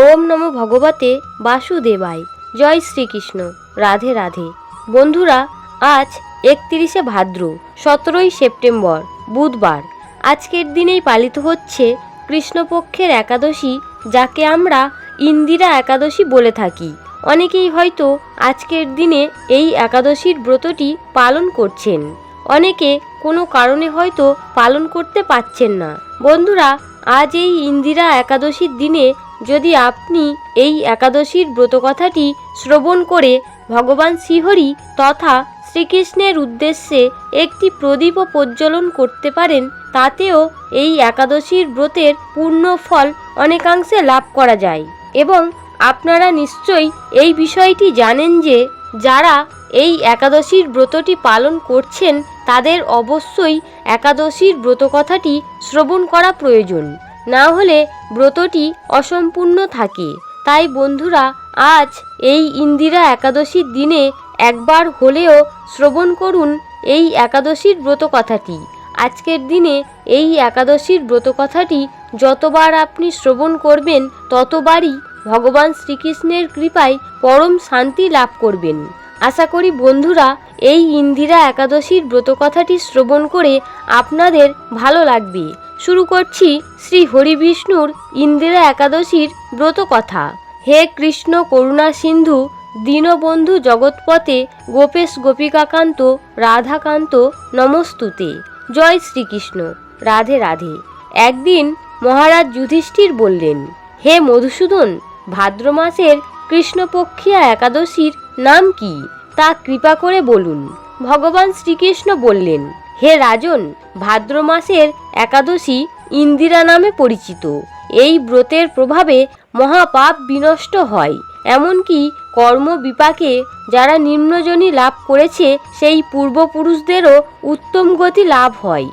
ওম নমো ভগবতে বাসুদেবায়। জয় শ্রীকৃষ্ণ। রাধে রাধে। বন্ধুরা, আজ একত্রিশে ভাদ্র, সতেরোই সেপ্টেম্বর, বুধবার। আজকের দিনেই পালিত হচ্ছে কৃষ্ণপক্ষের একাদশী, যাকে আমরা ইন্দিরা একাদশী বলে থাকি। অনেকেই হয়তো আজকের দিনে এই একাদশীর ব্রতটি পালন করছেন। অনেকে কোনো কারণে হয়তো পালন করতে পারছেন না। বন্ধুরা আজ এই ইন্দিরা একাদশীর দিনে যদি আপনি এই একাদশীর ব্রতকথাটি শ্রবণ করে ভগবান শ্রীহরি তথা শ্রীকৃষ্ণের উদ্দেশ্যে একটি প্রদীপও প্রজ্বলন করতে পারেন, তাতেও এই একাদশীর ব্রতের পূর্ণ ফল অনেকাংশে লাভ করা যায়। এবং আপনারা নিশ্চয়ই এই বিষয়টি জানেন যে যারা এই একাদশীর ব্রতটি পালন করছেন তাদের অবশ্যই একাদশীর ব্রতকথাটি শ্রবণ করা প্রয়োজন। না হলে ব্রতটি অসম্পূর্ণ থাকে। তাই বন্ধুরা, আজ এই ইন্দিরা একাদশীর দিনে একবার হলেও শ্রবণ করুন এই একাদশীর ব্রতকথাটি। আজকের দিনে এই একাদশীর ব্রতকথাটি যতবার আপনি শ্রবণ করবেন, ততবারই ভগবান শ্রীকৃষ্ণের কৃপায় পরম শান্তি লাভ করবেন। আশা করি বন্ধুরা, এই ইন্দিরা একাদশীর ব্রতকথাটি শ্রবণ করে আপনাদের ভালো লাগবে। শুরু করছি শ্রী হরিবিষ্ণুর ইন্দিরা একাদশীর ব্রতকথা। হে কৃষ্ণ করুণা সিন্ধু, দীনবন্ধু জগৎপথে গোপেশ গোপিকাকান্ত, রাধাকান্ত নমস্তুতে। জয় শ্রীকৃষ্ণ। রাধে রাধে। একদিন মহারাজ যুধিষ্ঠির বললেন, হে মধুসূদন ভাদ্র মাসের কৃষ্ণপক্ষিয়া একাদশীর নাম কি? তা কৃপা করে বলুন। ভগবান শ্রীকৃষ্ণ বললেন, হে রাজন, ভাদ্র মাসের একাদশী ইন্দিরা নামে পরিচিত। এই ব্রতের প্রভাবে মহাপাপ বিনষ্ট হয়। এমনকি কর্ম বিপাকে যারা নিম্নজনী লাভ করেছে, সেই পূর্বপুরুষদেরও উত্তম গতি লাভ হয়।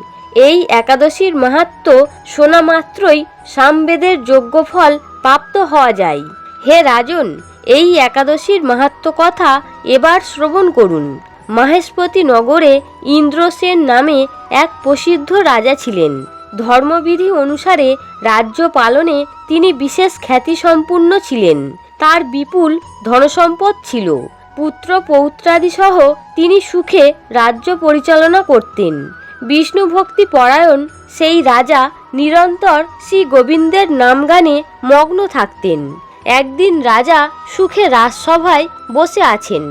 এই একাদশীর মাহাত্ম শোনা মাত্রই সামবেদের যোগ্য ফল প্রাপ্ত হওয়া যায়। হে রাজন এই একাদশীর মাহাত্ম কথা এবার শ্রবণ করুন। মাহেশপতি নগরে ইন্দ্রসেন নামে এক প্রসিদ্ধ রাজা ছিলেন। ধর্মবিধি অনুসারে রাজ্য পালনে তিনি বিশেষ খ্যাতিসম্পন্ন ছিলেন। তার বিপুল ধনসম্পদ ছিল। পুত্র পৌত্রাদি সহ তিনি সুখে রাজ্য পরিচালনা করতেন। বিষ্ণু ভক্তি পরায়ণ সেই রাজা নিরন্তর শ্রী গোবিন্দের নামগানে মগ্ন থাকতেন। একদিন রাজা সুখে রাজসভায় বসে আছেন।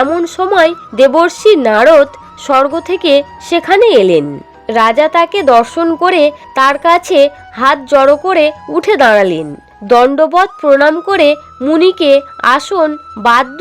এমন সময় দেবর্ষি নারদ স্বর্গ থেকে সেখানে এলেন। রাজা তাকে দর্শন করে তার কাছে হাত জড়ো করে উঠে দাঁড়ালেন। দণ্ডবধ প্রণাম করে মুনিকে আসন, বাদ্য,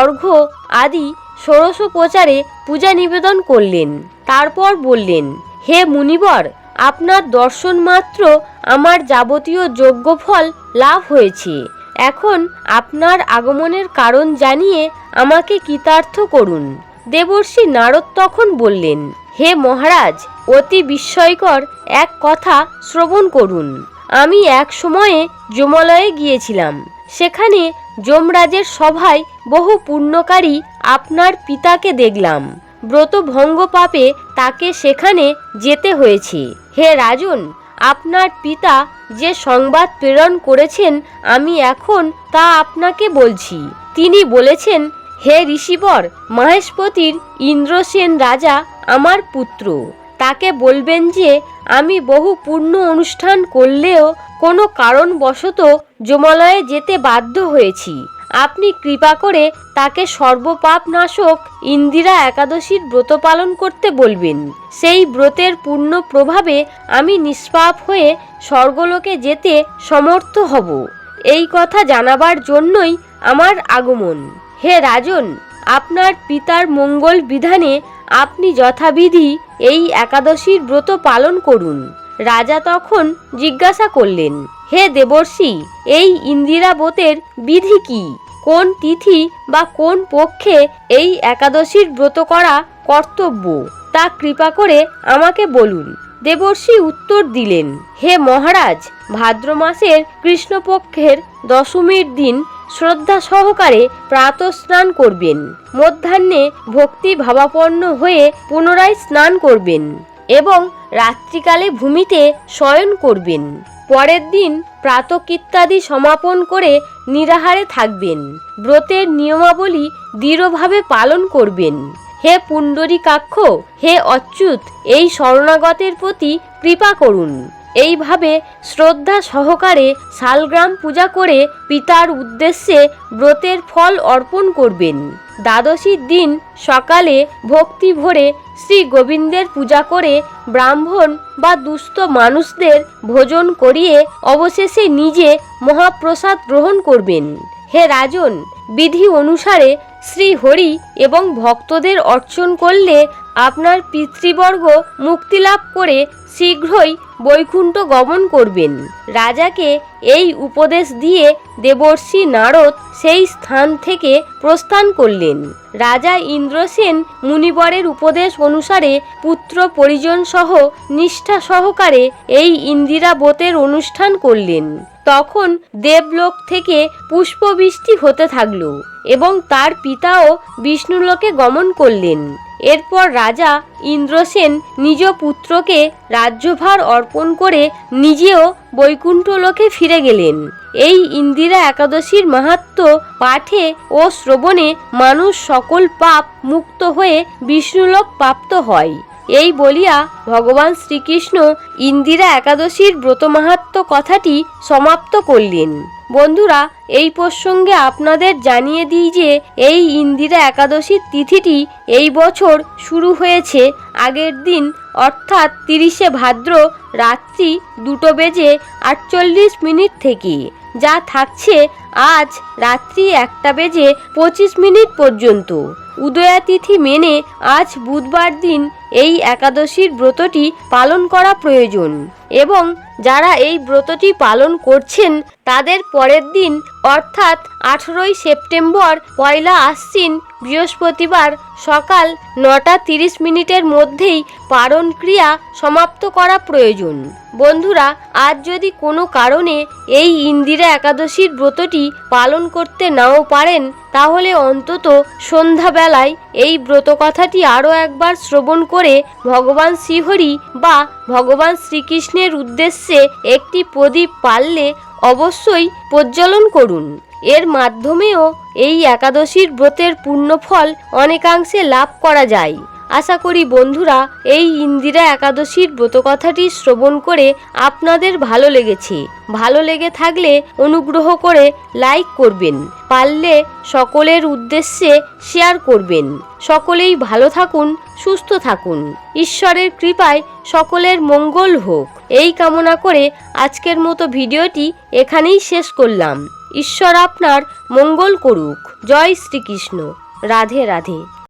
অর্ঘ্য আদি ষোড়শোপচারে পূজা নিবেদন করলেন। তারপর বললেন, হে মুনিবর, আপনার দর্শন মাত্র আমার যাবতীয় যোগ্য ফল লাভ হয়েছে। এখন আপনার আগমনের কারণ জানিয়ে আমাকে কৃতার্থ করুন। দেবর্ষি নারদ তখন বললেন, হে মহারাজ, অতি বিস্ময়কর এক কথা শ্রবণ করুন। আমি এক সময়ে যমলয়ে গিয়েছিলাম। সেখানে যমরাজের সভায় বহু পুণ্যকারী আপনার পিতাকে দেখলাম। ব্রত ভঙ্গ পাপে তাকে সেখানে যেতে হয়েছে। হে রাজন আপনার পিতা যে সংবাদ প্রেরণ করেছেন আমি এখন তা আপনাকে বলছি। তিনি বলেছেন, হে ঋষিবর, মহেশপতির ইন্দ্রসেন রাজা আমার পুত্র। তাকে বলবেন যে, আমি বহু পূর্ণ অনুষ্ঠান করলেও কোনো কারণবশত যমলয়ে যেতে বাধ্য হয়েছি। আপনি কৃপা করে তাকে সর্বপাপ নাশক ইন্দিরা একাদশীর ব্রত পালন করতে বলবেন। সেই ব্রতের পূর্ণ প্রভাবে আমি নিষ্পাপ হয়ে স্বর্গলোকে যেতে সমর্থ হব। এই কথা জানাবার জন্যই আমার আগমন। হে রাজন, আপনার পিতার মঙ্গল বিধানে আপনি যথাবিধি এই একাদশীর ব্রত পালন করুন। রাজা তখন জিজ্ঞাসা করলেন, হে দেবর্ষি, এই ইন্দিরা ব্রতের বিধি কি? কোন তিথি বা কোন পক্ষে এই একাদশীর ব্রত করা কর্তব্য? তা কৃপা করে আমাকে বলুন। দেবর্ষি উত্তর দিলেন, হে মহারাজ, ভাদ্র মাসের কৃষ্ণপক্ষের দশমীর দিন শ্রদ্ধা সহকারে প্রাত স্নান করবেন। মধ্যাহ্নে ভক্তি ভাবাপন্ন হয়ে পুনরায় স্নান করবেন এবং রাত্রিকালে ভূমিতে শয়ন করবেন। পরের দিন প্রাতকৃত্যাদি সমাপন করে নিরাহারে থাকবেন। ব্রতের নিয়মাবলী দৃঢ়ভাবে পালন করবেন। হে পুণ্ডরী কাক্ষ হে অচ্যুত, এই শরণাগতের প্রতি কৃপা করুন। এইভাবে শ্রদ্ধা সহকারে শালগ্রাম পূজা করে পিতার উদ্দেশ্যে ব্রতের ফল অর্পণ করবেন। দ্বাদশীর দিন সকালে ভক্তি ভরে শ্রী গোবিন্দের পূজা করে ব্রাহ্মণ বা দুস্থ মানুষদের ভোজন করিয়ে অবশেষে নিজে মহাপ্রসাদ গ্রহণ করবেন। হে রাজন, বিধি অনুসারে শ্রী হরি এবং ভক্তদের অর্চন করলে আপনার পিতৃবর্গ মুক্তিলাভ করে শীঘ্রই বৈকুণ্ঠ গমন করবেন। রাজাকে এই উপদেশ দিয়ে দেবর্ষি নারদ সেই স্থান থেকে প্রস্থান করলেন। রাজা ইন্দ্রসেন মুনিবরের উপদেশ অনুসারে পুত্র পরিজন সহ নিষ্ঠা সহকারে এই ইন্দিরা ইন্দিরাবতের অনুষ্ঠান করলেন। তখন দেবলোক থেকে পুষ্পবৃষ্টি হতে থাকল। এবং তার পিতাও বিষ্ণুলোকে গমন করলেন। এরপর রাজা ইন্দ্রসেন নিজ পুত্রকে রাজ্যভার অর্পণ করে নিজেও বৈকুণ্ঠ লোকে ফিরে গেলেন। এই ইন্দিরা একাদশীর মাহাত্ম পাঠে ও শ্রবণে মানুষ সকল পাপ মুক্ত হয়ে বিষ্ণুলোক প্রাপ্ত হয়। এই বলিয়া ভগবান শ্রীকৃষ্ণ ইন্দিরা একাদশীর ব্রত মাহাত্ম কথাটি সমাপ্ত করলেন। বন্ধুরা, এই প্রসঙ্গে আপনাদের জানিয়ে দিই যে এই ইন্দিরা একাদশীর তিথিটি এই বছর শুরু হয়েছে। আগের দিন, অর্থাৎ তিরিশে ভাদ্র রাত্রি দুটো বেজে আটচল্লিশ মিনিট থেকে, যা থাকছে আজ রাত্রি একটা বেজে পঁচিশ মিনিট পর্যন্ত। উদয়া তিথি মেনে আজ বুধবার দিন এই একাদশীর ব্রতটি পালন করা প্রয়োজন এবং যারা এই ব্রতটি পালন করছেন, তাদের পরের দিন, অর্থাৎ আঠেরোই সেপ্টেম্বর পয়লা আশ্বিন, বৃহস্পতিবার সকাল নটা তিরিশ মিনিটের মধ্যেই পারণ ক্রিয়া সমাপ্ত করা প্রয়োজন। বন্ধুরা, আজ যদি কোনো কারণে এই ইন্দিরা একাদশীর ব্রতটি পালন করতে নাও পারেন, তাহলে অন্তত সন্ধ্যাবেলায় এই ব্রত কথাটি আরও একবার শ্রবণ করে ভগবান শ্রীহরি বা ভগবান শ্রীকৃষ্ণের উদ্দেশ্যে একটি প্রদীপ পারলে অবশ্যই প্রজ্বলন করুন। এর মাধ্যমেও এই একাদশীর ব্রতের পুণ্যফল অনেকাংশে লাভ করা যায়। আশা করি বন্ধুরা, এই ইন্দিরা একাদশীর ব্রতকথাটি শ্রবণ করে আপনাদের ভালো লেগেছে। ভালো লেগে থাকলে অনুগ্রহ করে লাইক করবেন, পারলে সকলের উদ্দেশ্যে শেয়ার করবেন। সকলেই ভালো থাকুন, সুস্থ থাকুন। ঈশ্বরের কৃপায় সকলের মঙ্গল হোক। এই কামনা করে আজকের মতো ভিডিওটি এখানেই শেষ করলাম। ঈশ্বর আপনার মঙ্গল করুক। জয় শ্রীকৃষ্ণ। রাধে রাধে।